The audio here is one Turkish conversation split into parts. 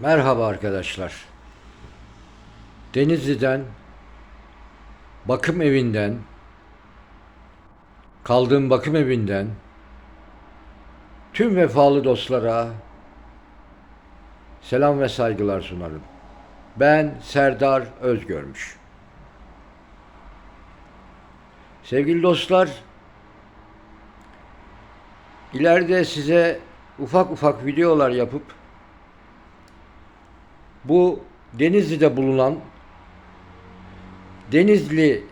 Merhaba arkadaşlar. Denizli'den, bakım evinden, kaldığım bakım evinden tüm vefalı dostlara selam ve saygılar sunarım. Ben Serdar Özgörmüş. Sevgili dostlar, ileride size ufak ufak videolar yapıp bu Denizli'de bulunan Denizli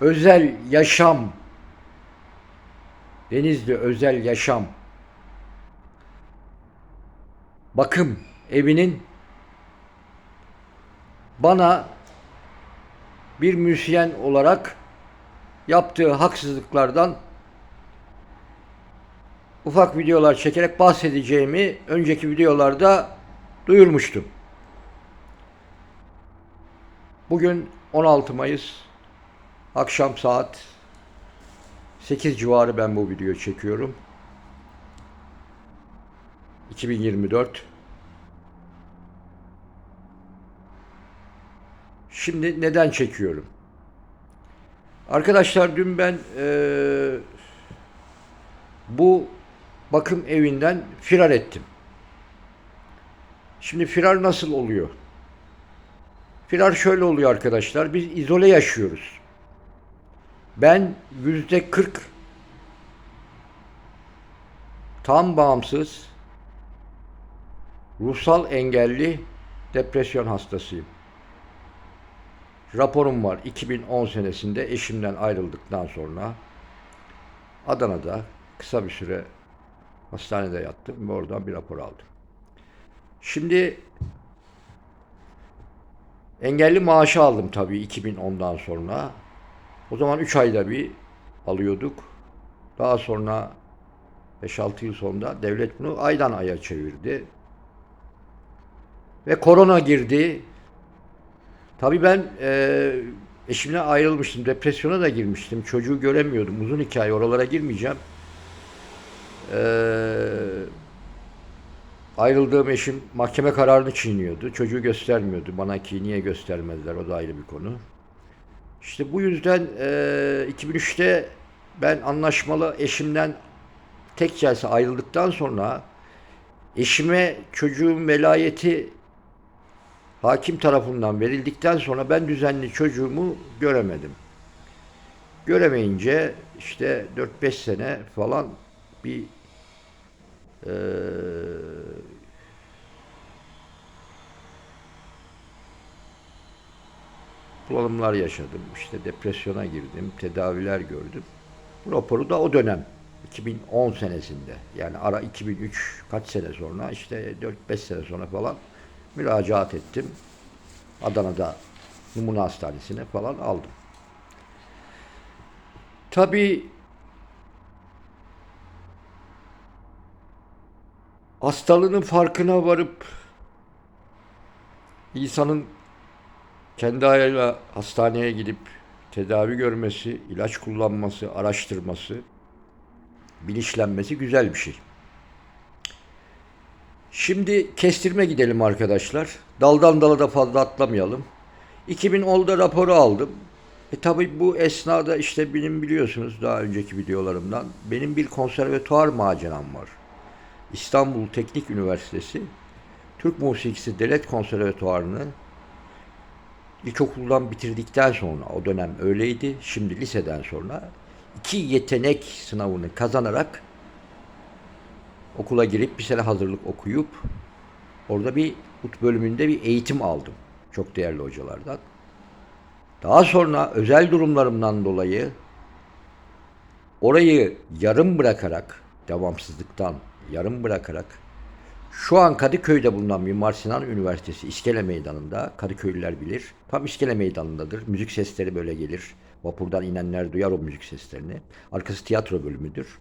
Özel Yaşam Denizli Özel Yaşam Bakım evinin bana bir müzisyen olarak yaptığı haksızlıklardan ufak videolar çekerek bahsedeceğimi önceki videolarda duyurmuştum. Bugün 16 Mayıs akşam saat 8 civarı ben bu videoyu çekiyorum. 2024 Şimdi neden çekiyorum? Arkadaşlar dün ben eee, bu bakım evinden firar ettim. Şimdi firar nasıl oluyor? Firar şöyle oluyor arkadaşlar. Biz izole yaşıyoruz. Ben yüzde 40 tam bağımsız ruhsal engelli depresyon hastasıyım. Raporum var 2010 senesinde eşimden ayrıldıktan sonra Adana'da kısa bir süre hastanede yattım ve oradan bir rapor aldım. Şimdi engelli maaşı aldım tabii 2010'dan sonra. O zaman 3 ayda bir alıyorduk. Daha sonra 5-6 yıl sonra devlet bunu aydan aya çevirdi. Ve korona girdi. Tabii ben e, eşimle ayrılmıştım. Depresyona da girmiştim. Çocuğu göremiyordum. Uzun hikaye oralara girmeyeceğim. Eee Ayrıldığım eşim mahkeme kararını çiğniyordu. Çocuğu göstermiyordu. Bana ki niye göstermezler o da ayrı bir konu. İşte bu yüzden e, 2003'te ben anlaşmalı eşimden tek celse ayrıldıktan sonra eşime çocuğun velayeti hakim tarafından verildikten sonra ben düzenli çocuğumu göremedim. Göremeyince işte 4-5 sene falan bir bulanımlar yaşadım. İşte depresyona girdim, tedaviler gördüm. Bu raporu da o dönem 2010 senesinde yani ara 2003 kaç sene sonra işte 4-5 sene sonra falan müracaat ettim. Adana'da Numune Hastanesi'ne falan aldım. Tabii hastalığının farkına varıp insanın kendi ayağıyla hastaneye gidip tedavi görmesi, ilaç kullanması, araştırması, bilinçlenmesi güzel bir şey. Şimdi kestirme gidelim arkadaşlar. Daldan dala da fazla atlamayalım. 2010'da raporu aldım. E tabi bu esnada işte benim biliyorsunuz daha önceki videolarımdan benim bir konservatuar maceram var. İstanbul Teknik Üniversitesi Türk Musikisi Devlet Konservatuvarını ilkokuldan bitirdikten sonra o dönem öyleydi. Şimdi liseden sonra iki yetenek sınavını kazanarak okula girip bir sene hazırlık okuyup orada bir ut bölümünde bir eğitim aldım. Çok değerli hocalardan. Daha sonra özel durumlarımdan dolayı orayı yarım bırakarak devamsızlıktan yarım bırakarak şu an Kadıköy'de bulunan Mimar Sinan Üniversitesi İskele Meydanı'nda, Kadıköylüler bilir, tam İskele Meydanı'ndadır. Müzik sesleri böyle gelir. Vapurdan inenler duyar o müzik seslerini. Arkası tiyatro bölümüdür.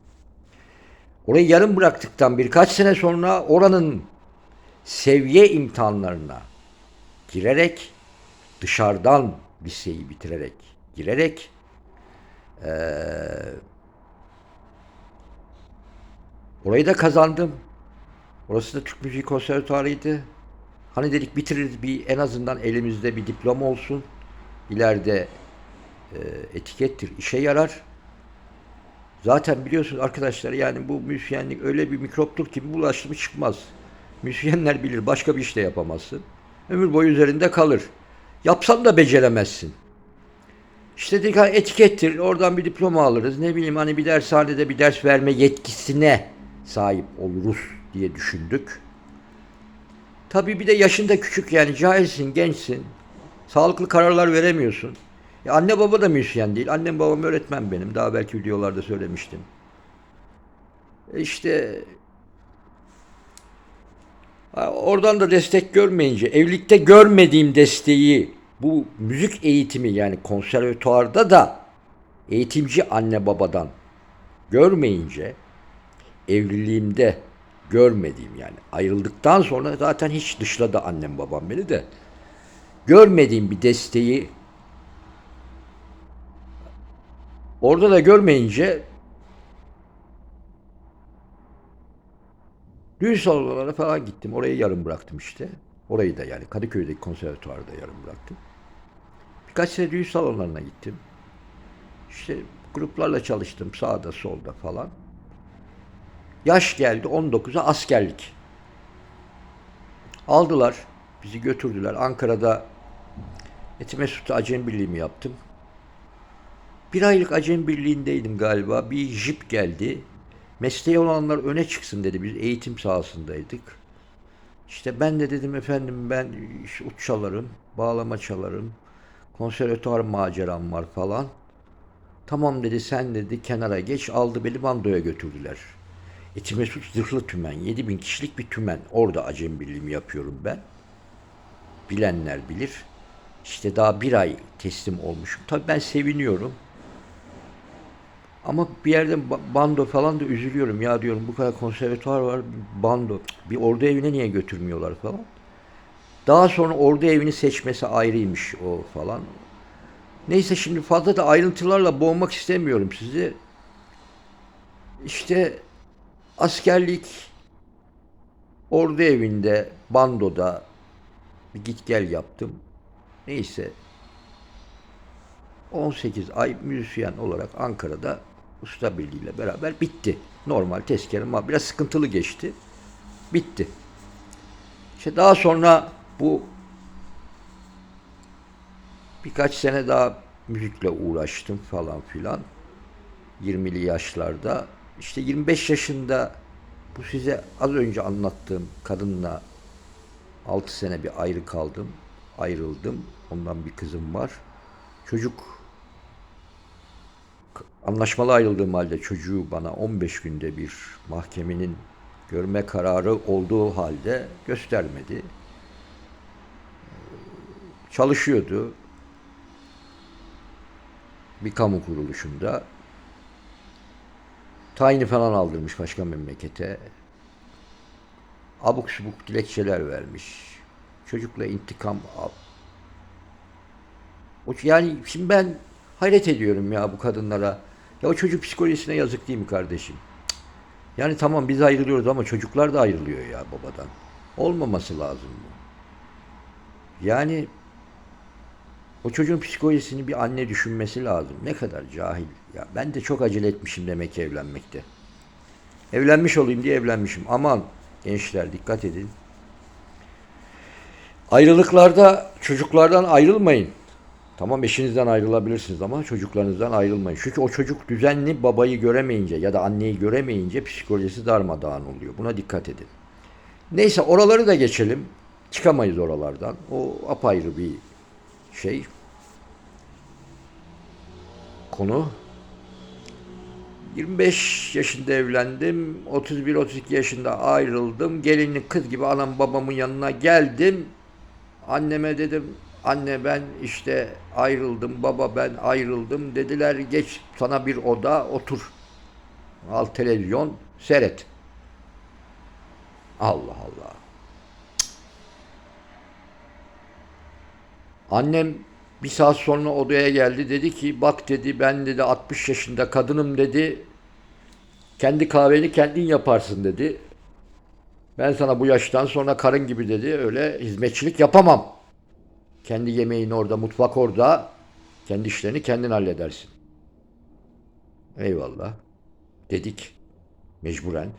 Orayı yarım bıraktıktan birkaç sene sonra oranın seviye imtihanlarına girerek, dışarıdan liseyi bitirerek, girerek eee orayı da kazandım. Orası da Türk Müziği Konservatuarıydı. Hani dedik bitiririz bir en azından elimizde bir diploma olsun. İleride e, etikettir, işe yarar. Zaten biliyorsunuz arkadaşlar yani bu müzisyenlik öyle bir mikroptur ki bulaştı mı çıkmaz. Müzisyenler bilir başka bir iş de yapamazsın. Ömür boyu üzerinde kalır. Yapsan da beceremezsin. İşte dedik ha, etikettir oradan bir diploma alırız. Ne bileyim hani bir dershanede bir ders verme yetkisine sahip oluruz diye düşündük. Tabii bir de yaşında küçük yani cahilsin, gençsin. Sağlıklı kararlar veremiyorsun. Ya anne baba da müzisyen değil. Annem babam öğretmen benim. Daha belki videolarda söylemiştim. E İşte oradan da destek görmeyince, evlilikte görmediğim desteği bu müzik eğitimi yani konservatuarda da eğitimci anne babadan görmeyince evliliğimde görmediğim yani ayrıldıktan sonra zaten hiç dışladı annem babam beni de görmediğim bir desteği orada da görmeyince düğün salonlarına falan gittim. Orayı yarım bıraktım işte. Orayı da yani Kadıköy'deki konservatuvarda yarım bıraktım. Birkaç sene düğün salonlarına gittim. İşte gruplarla çalıştım sağda solda falan. Yaş geldi 19'a askerlik. Aldılar, bizi götürdüler. Ankara'da Etimesut'ta Acem Birliği'mi yaptım. Bir aylık Acem Birliği'ndeydim galiba. Bir jip geldi. Mesleği olanlar öne çıksın dedi. Biz eğitim sahasındaydık. İşte ben de dedim efendim ben işte ut çalarım, bağlama çalarım, konservatuar maceram var falan. Tamam dedi sen dedi kenara geç aldı beni bandoya götürdüler. Etimesut zırhlı tümen 7000 kişilik bir tümen. Orada acem birliğimi yapıyorum ben. Bilenler bilir. İşte daha bir ay teslim olmuşum. Tabii ben seviniyorum. Ama bir yerden ba- bando falan da üzülüyorum. Ya diyorum bu kadar konservatuvar var, bando. Bir ordu evine niye götürmüyorlar falan. Daha sonra ordu evini seçmesi ayrıymış o falan. Neyse şimdi fazla da ayrıntılarla boğmak istemiyorum sizi. İşte askerlik ordu evinde, bandoda bir git gel yaptım. Neyse 18 ay müzisyen olarak Ankara'da usta birliğiyle beraber bitti. Normal tezkere ama biraz sıkıntılı geçti. Bitti. İşte daha sonra bu birkaç sene daha müzikle uğraştım falan filan. 20'li yaşlarda. İşte 25 yaşında bu size az önce anlattığım kadınla 6 sene bir ayrı kaldım. Ayrıldım. Ondan bir kızım var. Çocuk anlaşmalı ayrıldığım halde çocuğu bana 15 günde bir mahkemenin görme kararı olduğu halde göstermedi. Çalışıyordu. Bir kamu kuruluşunda. Tayini falan aldırmış başka memlekete. Abuk subuk dilekçeler vermiş. Çocukla intikam al. Yani şimdi ben hayret ediyorum ya bu kadınlara. Ya o çocuk psikolojisine yazık değil mi kardeşim? Yani tamam biz ayrılıyoruz ama çocuklar da ayrılıyor ya babadan. Olmaması lazım bu. Yani o çocuğun psikolojisini bir anne düşünmesi lazım. Ne kadar cahil. Ya ben de çok acele etmişim demek ki evlenmekte. Evlenmiş olayım diye evlenmişim. Aman gençler dikkat edin. Ayrılıklarda çocuklardan ayrılmayın. Tamam eşinizden ayrılabilirsiniz ama çocuklarınızdan ayrılmayın. Çünkü o çocuk düzenli babayı göremeyince ya da anneyi göremeyince psikolojisi darmadağın oluyor. Buna dikkat edin. Neyse oraları da geçelim. Çıkamayız oralardan. O apayrı bir şey. Konu. 25 yaşında evlendim. 31-32 yaşında ayrıldım. Gelinlik kız gibi anam babamın yanına geldim. Anneme dedim anne ben işte ayrıldım baba ben ayrıldım dediler geç sana bir oda otur al televizyon seyret Allah Allah annem bir saat sonra odaya geldi dedi ki bak dedi ben dedi 60 yaşında kadınım dedi kendi kahveni kendin yaparsın dedi Ben sana bu yaştan sonra karın gibi dedi öyle hizmetçilik yapamam. Kendi yemeğin orada, mutfak orada. Kendi işlerini kendin halledersin. Eyvallah. Dedik. Mecburen.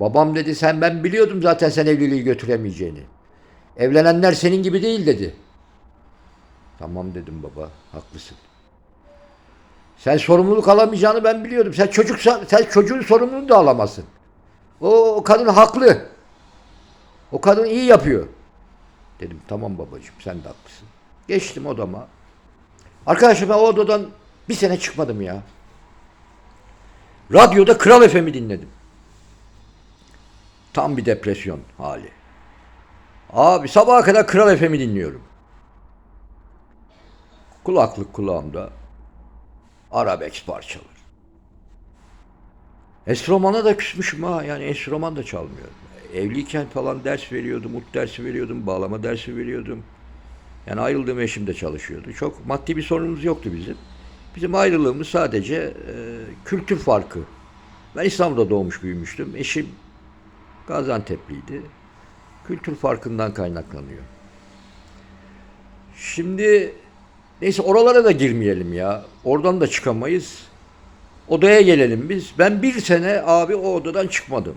Babam dedi sen ben biliyordum zaten sen evliliği götüremeyeceğini. Evlenenler senin gibi değil dedi. Tamam dedim baba haklısın. Sen sorumluluk alamayacağını ben biliyordum. Sen çocuksan sen çocuğun sorumluluğunu da alamazsın. O, o kadın haklı. O kadın iyi yapıyor. Dedim tamam babacığım sen de haklısın. Geçtim odama. Arkadaşlar ben o odadan bir sene çıkmadım ya. Radyoda Kral FM'i dinledim. Tam bir depresyon hali. Abi sabaha kadar Kral FM'i dinliyorum. Kulaklık kulağımda. Arabex parçalar. Enstrümana da küsmüşüm ha. Yani enstrüman da çalmıyorum. Evliyken falan ders veriyordum, ut dersi veriyordum, bağlama dersi veriyordum. Yani ayrıldığım eşim de çalışıyordu. Çok maddi bir sorunumuz yoktu bizim. Bizim ayrılığımız sadece e, kültür farkı. Ben İstanbul'da doğmuş büyümüştüm. Eşim Gaziantep'liydi. Kültür farkından kaynaklanıyor. Şimdi neyse oralara da girmeyelim ya. Oradan da çıkamayız. Odaya gelelim biz. Ben bir sene abi o odadan çıkmadım.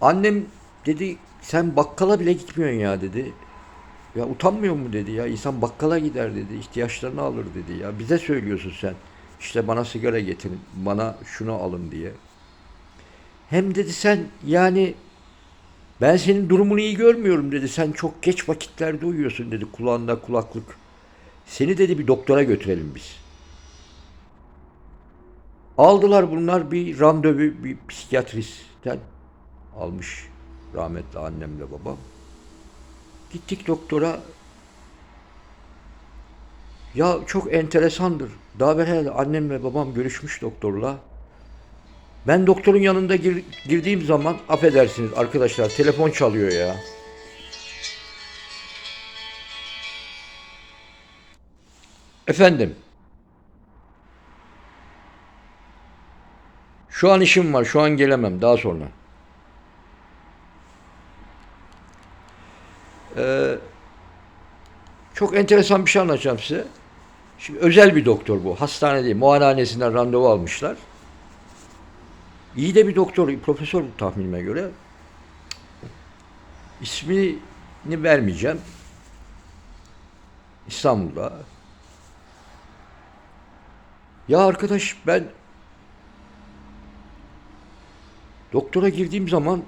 Annem dedi sen bakkala bile gitmiyorsun ya dedi. Ya utanmıyor mu dedi ya insan bakkala gider dedi ihtiyaçlarını alır dedi ya bize söylüyorsun sen işte bana sigara getirin bana şunu alın diye. Hem dedi sen yani ben senin durumunu iyi görmüyorum dedi sen çok geç vakitlerde uyuyorsun dedi kulağında kulaklık. Seni dedi bir doktora götürelim biz. Aldılar bunlar bir randevu bir psikiyatristten almış rahmetli annemle babam. Gittik doktora. Ya çok enteresandır. Daha evvel herhalde annem ve babam görüşmüş doktorla. Ben doktorun yanında gir- girdiğim zaman affedersiniz arkadaşlar telefon çalıyor ya. Efendim. Şu an işim var. Şu an gelemem. Daha sonra. Ee, çok enteresan bir şey anlatacağım size. Şimdi özel bir doktor bu. Hastane değil. Muayenehanesinden randevu almışlar. İyi de bir doktor, profesör tahminime göre. İsmini vermeyeceğim. İstanbul'da. Ya arkadaş ben doktora girdiğim zaman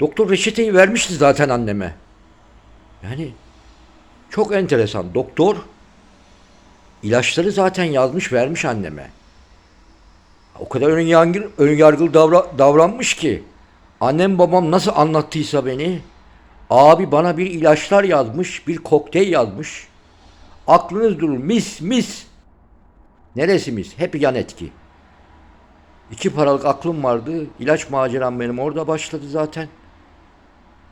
doktor reçeteyi vermişti zaten anneme. Yani çok enteresan. Doktor ilaçları zaten yazmış vermiş anneme. O kadar ön yargılı, ön yargılı davra- davranmış ki annem babam nasıl anlattıysa beni abi bana bir ilaçlar yazmış, bir kokteyl yazmış. Aklınız durur. Mis mis. Neresi mis? Hep yan etki. İki paralık aklım vardı. İlaç maceram benim orada başladı zaten.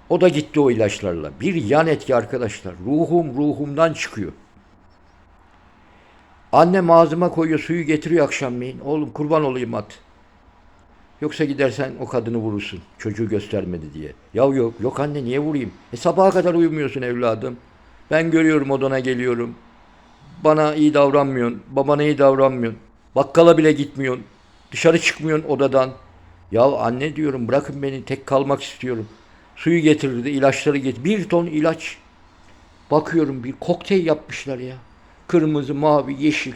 O da gitti o ilaçlarla. Bir yan etki arkadaşlar. Ruhum ruhumdan çıkıyor. Annem ağzıma koyuyor suyu getiriyor akşamleyin. Oğlum kurban olayım at. Yoksa gidersen o kadını vurursun. Çocuğu göstermedi diye. Ya yok yok anne niye vurayım? E sabaha kadar uyumuyorsun evladım. Ben görüyorum odana geliyorum. Bana iyi davranmıyorsun. Babana iyi davranmıyorsun. Bakkala bile gitmiyorsun. Dışarı çıkmıyorsun odadan. Ya anne diyorum bırakın beni tek kalmak istiyorum. Suyu getirirdi, ilaçları getir. Bir ton ilaç. Bakıyorum bir kokteyl yapmışlar ya. Kırmızı, mavi, yeşil.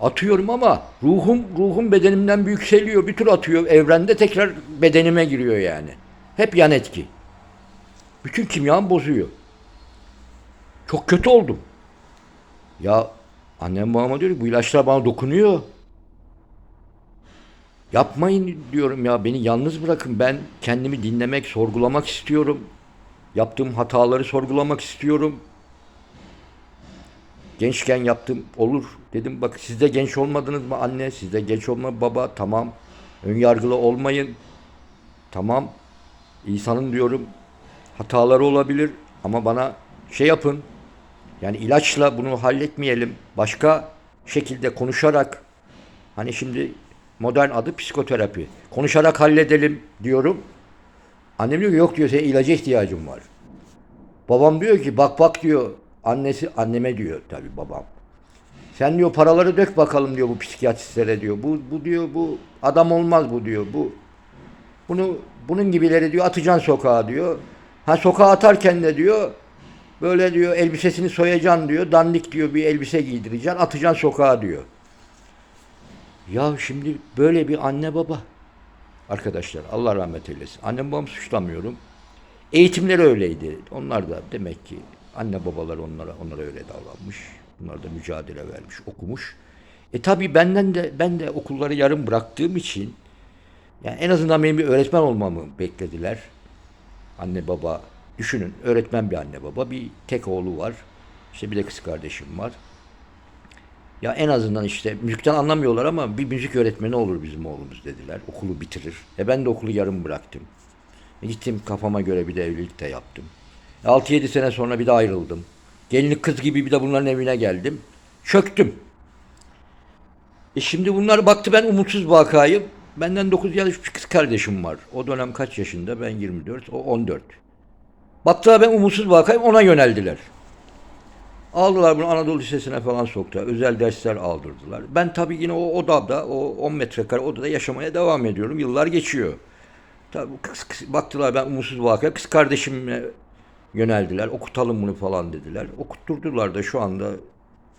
Atıyorum ama ruhum ruhum bedenimden yükseliyor. Bir tur atıyor. Evrende tekrar bedenime giriyor yani. Hep yan etki. Bütün kimyamı bozuyor. Çok kötü oldum. Ya annem babama diyor ki bu ilaçlar bana dokunuyor. Yapmayın diyorum ya beni yalnız bırakın. Ben kendimi dinlemek, sorgulamak istiyorum. Yaptığım hataları sorgulamak istiyorum. Gençken yaptım olur. Dedim bak siz de genç olmadınız mı anne? Siz de genç olma baba. Tamam. Önyargılı olmayın. Tamam. İnsanın diyorum hataları olabilir ama bana şey yapın. Yani ilaçla bunu halletmeyelim. Başka şekilde konuşarak hani şimdi Modern adı psikoterapi. Konuşarak halledelim diyorum. Annem diyor ki yok diyor senin ilaca ihtiyacın var. Babam diyor ki bak bak diyor annesi anneme diyor tabii babam. Sen diyor paraları dök bakalım diyor bu psikiyatristlere diyor. Bu, bu diyor bu adam olmaz bu diyor. Bu bunu bunun gibileri diyor atacaksın sokağa diyor. Ha sokağa atarken de diyor böyle diyor elbisesini soyacaksın diyor. Dandik diyor bir elbise giydireceksin atacaksın sokağa diyor. Ya şimdi böyle bir anne baba arkadaşlar Allah rahmet eylesin. Annem babamı suçlamıyorum. Eğitimleri öyleydi. Onlar da demek ki anne babalar onlara onlara öyle davranmış. Bunlar da mücadele vermiş, okumuş. E tabii benden de ben de okulları yarım bıraktığım için yani en azından benim bir öğretmen olmamı beklediler. Anne baba düşünün öğretmen bir anne baba bir tek oğlu var. İşte bir de kız kardeşim var. Ya en azından işte müzikten anlamıyorlar ama bir müzik öğretmeni olur bizim oğlumuz dediler. Okulu bitirir. E ben de okulu yarım bıraktım. E gittim kafama göre bir de evlilik de yaptım. 6-7 sene sonra bir de ayrıldım. Gelinlik kız gibi bir de bunların evine geldim. Çöktüm. E şimdi bunlar baktı ben umutsuz vakayım. Benden 9 yaş bir kız kardeşim var. O dönem kaç yaşında? Ben 24, o 14. Baktılar ben umutsuz vakayım ona yöneldiler. Aldılar bunu Anadolu Lisesi'ne falan soktular. Özel dersler aldırdılar. Ben tabii yine o odada, o 10 metrekare odada yaşamaya devam ediyorum. Yıllar geçiyor. Tabii kız, kız- baktılar ben umutsuz vakaya. Kız kardeşimle yöneldiler. Okutalım bunu falan dediler. Okutturdular da şu anda